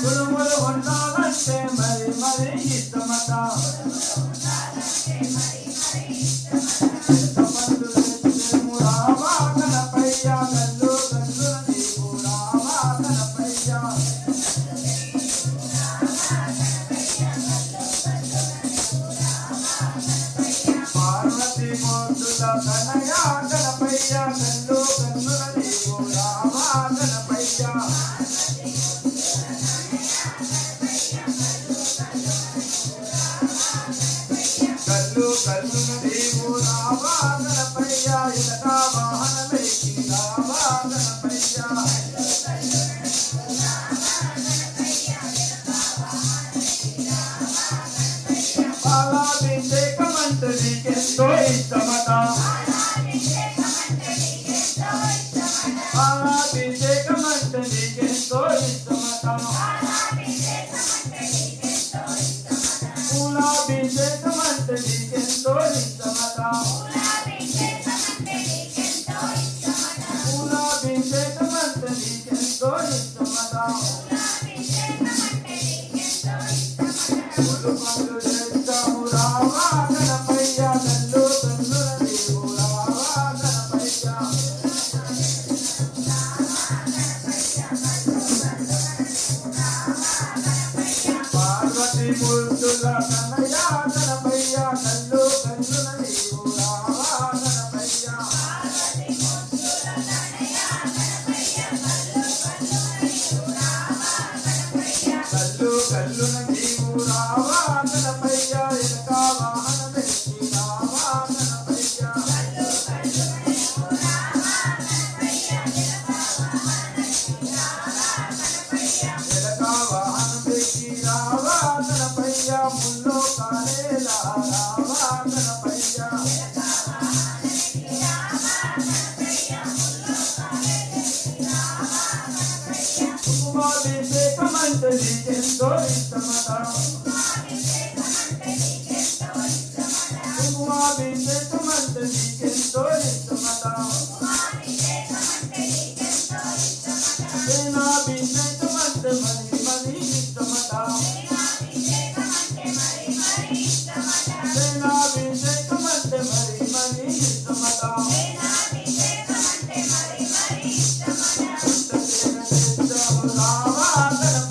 కురుములు ఉండాలంటే మరి మరి ఇష్టమట పార్వతి మోతుల కనయా గణపయ్యా Follow me, శోధించమ కుమాభిషేకమంటే నీకే శోధించమట సేనాభిషేకమంటే మరి మరి ఇష్టమట సేనాభిషేకమంటే మరి మరి ఇష్టమట రామ